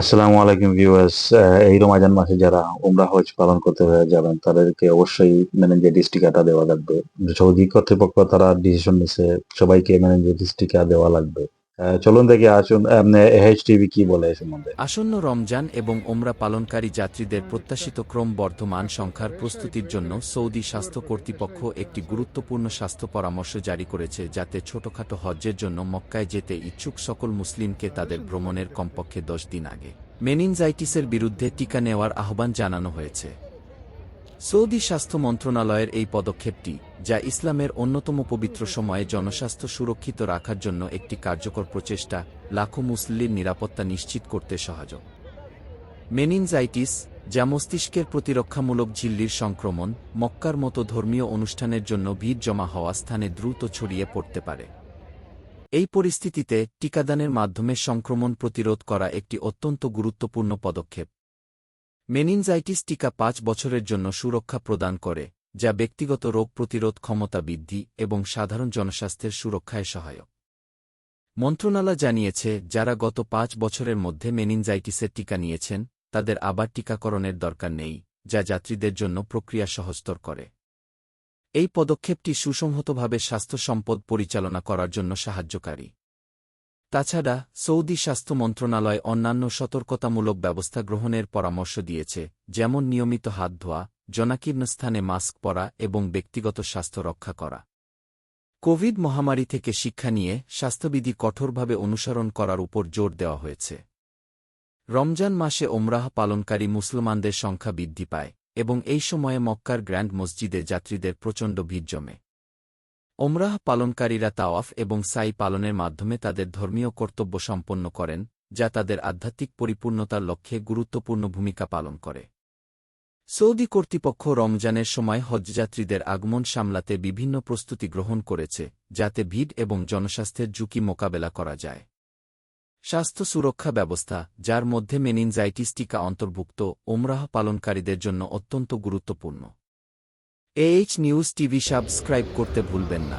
আসসালামু আলাইকুম ভিউয়ার্স। এই রমাজান মাসে যারা উমরা হজ পালন করতে হয়ে যাবেন, তাদেরকে অবশ্যই মেনেঞ্জাইটিস টিকাটা দেওয়া লাগবে। সৌদি কর্তৃপক্ষ তারা ডিসিশন নিছে, সবাইকে মেনেঞ্জাইটিস টিকা দেওয়া লাগবে। চলুন দেখি আসুন এএইচ টিভি কি বলে এই সম্বন্ধে। আসন্ন রমজান এবং ওমরা পালনকারী যাত্রীদের প্রত্যাশিত ক্রমবর্ধমান সংখ্যার প্রস্তুতির জন্য সৌদি স্বাস্থ্য কর্তৃপক্ষ একটি গুরুত্বপূর্ণ স্বাস্থ্য পরামর্শ জারি করেছে, যাতে ছোটখাটো হজ্জের জন্য মক্কায় যেতে ইচ্ছুক সকল মুসলিমকে তাদের ভ্রমণের কমপক্ষে দশ দিন আগে। মেনিনজাইটিসের বিরুদ্ধে টিকা নেওয়ার আহ্বান জানানো হয়েছে। সৌদি স্বাস্থ্য মন্ত্রণালয়ের এই পদক্ষেপটি, যা ইসলামের অন্যতম পবিত্র সময়ে জনস্বাস্থ্য সুরক্ষিত রাখার জন্য একটি কার্যকর প্রচেষ্টা, লাখো মুসলির নিরাপত্তা নিশ্চিত করতে সহায়ক। মেনিনজাইটিস, যা মস্তিষ্কের প্রতিরক্ষামূলক ঝিল্লির সংক্রমণ, মক্কার মতো ধর্মীয় অনুষ্ঠানের জন্য ভিড় জমা হওয়া স্থানে দ্রুত ছড়িয়ে পড়তে পারে। এই পরিস্থিতিতে টিকাদানের মাধ্যমে সংক্রমণ প্রতিরোধ করা একটি অত্যন্ত গুরুত্বপূর্ণ পদক্ষেপ। মেনিনজাইটিস টিকা পাঁচ বছরের জন্য সুরক্ষা প্রদান করে, যা ব্যক্তিগত রোগ প্রতিরোধ ক্ষমতা বৃদ্ধি এবং সাধারণ জনস্বাস্থ্যের সুরক্ষায় সহায়ক। মন্ত্রণালয় জানিয়েছে, যারা গত পাঁচ বছরের মধ্যে মেনিনজাইটিসের টিকা নিয়েছেন, তাদের আবার টিকাকরণের দরকার নেই, যা যাত্রীদের জন্য প্রক্রিয়া সহজতর করে। এই পদক্ষেপটি সুসংহতভাবে স্বাস্থ্য সম্পদ পরিচালনা করার জন্য সাহায্যকারী। তাছাড়া, সৌদি স্বাস্থ্য মন্ত্রণালয় অন্যান্য সতর্কতামূলক ব্যবস্থা গ্রহণের পরামর্শ দিয়েছে, যেমন নিয়মিত হাত ধোয়া, জনাকীর্ণ স্থানে মাস্ক পরা এবং ব্যক্তিগত স্বাস্থ্য রক্ষা করা। কোভিড মহামারী থেকে শিক্ষা নিয়ে স্বাস্থ্যবিধি কঠোরভাবে অনুসরণ করার উপর জোর দেওয়া হয়েছে। রমজান মাসে ওমরাহ পালনকারী মুসলমানদের সংখ্যা বৃদ্ধি পায় এবং এই সময়ে মক্কার গ্র্যান্ড মসজিদে যাত্রীদের প্রচণ্ড ভিড় জমে। ওমরাহ পালনকারীরা তাওয়াফ এবং সাই পালনের মাধ্যমে তাদের ধর্মীয় কর্তব্য সম্পন্ন করেন, যা তাদের আধ্যাত্মিক পরিপূর্ণতার লক্ষ্যে গুরুত্বপূর্ণ ভূমিকা পালন করে। সৌদি কর্তৃপক্ষ রমজানের সময় হজযাত্রীদের আগমন সামলাতে বিভিন্ন প্রস্তুতি গ্রহণ করেছে, যাতে ভিড় এবং জনস্বাস্থ্যের ঝুঁকি মোকাবেলা করা যায়। স্বাস্থ্য সুরক্ষা ব্যবস্থা, যার মধ্যে মেনিনজাইটিস টিকা অন্তর্ভুক্ত, ওমরাহ পালনকারীদের জন্য অত্যন্ত গুরুত্বপূর্ণ। এইচ নিউজ টিভি সাবস্ক্রাইব করতে ভুলবেন না।